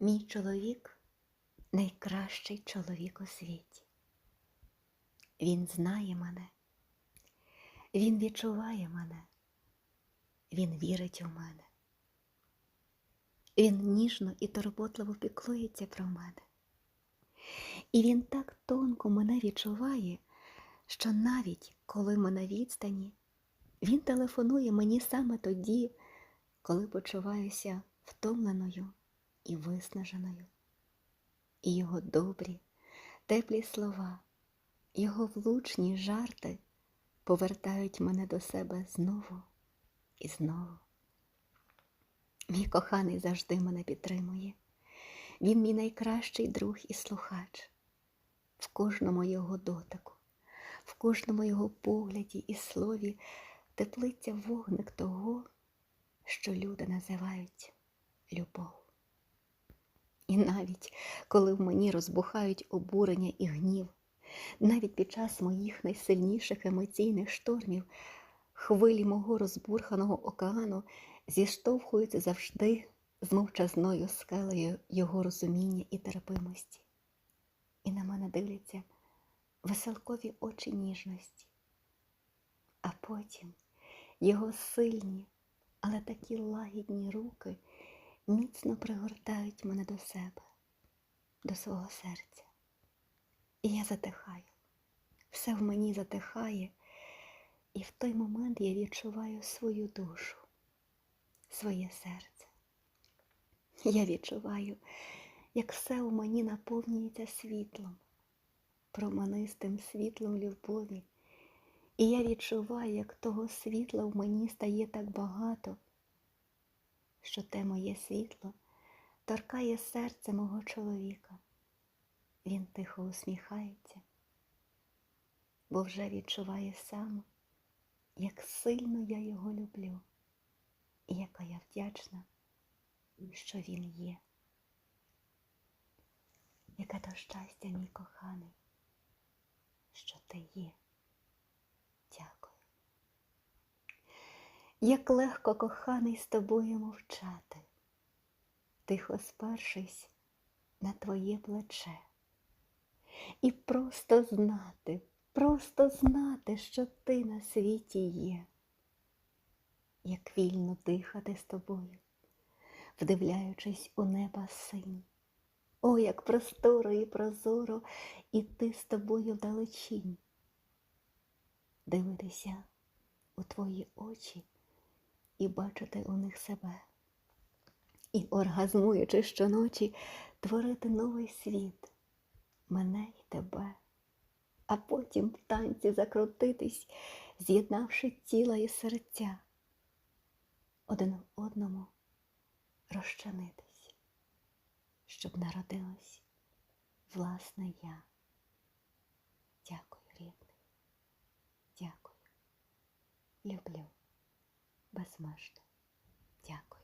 Мій чоловік найкращий чоловік у світі. Він знає мене, він відчуває мене, він вірить у мене. Він ніжно і турботливо піклується про мене. І він так тонко мене відчуває, що навіть коли ми на відстані, він телефонує мені саме тоді, коли почуваюся втомленою і виснаженою. І його добрі, теплі слова, його влучні жарти повертають мене до себе знову і знову. Мій коханий завжди мене підтримує. Він мій найкращий друг і слухач. В кожному його дотику, в кожному його погляді і слові теплиться вогник того, що люди називають любов. І навіть коли в мені розбухають обурення і гнів, навіть під час моїх найсильніших емоційних штормів, хвилі мого розбурханого океану зіштовхуються завжди з мовчазною скелею його розуміння і терпимості. І на мене дивляться веселкові очі ніжності, а потім його сильні, але такі лагідні руки міцно пригортають мене до себе, до свого серця. І я затихаю, все в мені затихає, і в той момент я відчуваю свою душу, своє серце. Я відчуваю, як все у мені наповнюється світлом, проманистим світлом любові. І я відчуваю, як того світла в мені стає так багато, що те моє світло торкає серце мого чоловіка. Він тихо усміхається, бо вже відчуває сам, як сильно я його люблю, і яка я вдячна, що він є. Яке то щастя, мій коханий, що ти є. Дякую. Як легко коханий з тобою мовчати, тихо спершись на твоє плече. І просто знати, просто знати, що ти на світі є, як вільно дихати з тобою, вдивляючись у неба синь. О, як просторо і прозоро іти з тобою вдалечінь, дивитися у твої очі і бачити у них себе, і, оргазмуючи щоночі, творити новий світ, мене й тебе, а потім в танці закрутитись, з'єднавши тіла і серця, один в одному розчинитись, щоб народилось власне я. Дякую, рідний, дякую, люблю безмежне. Дякую.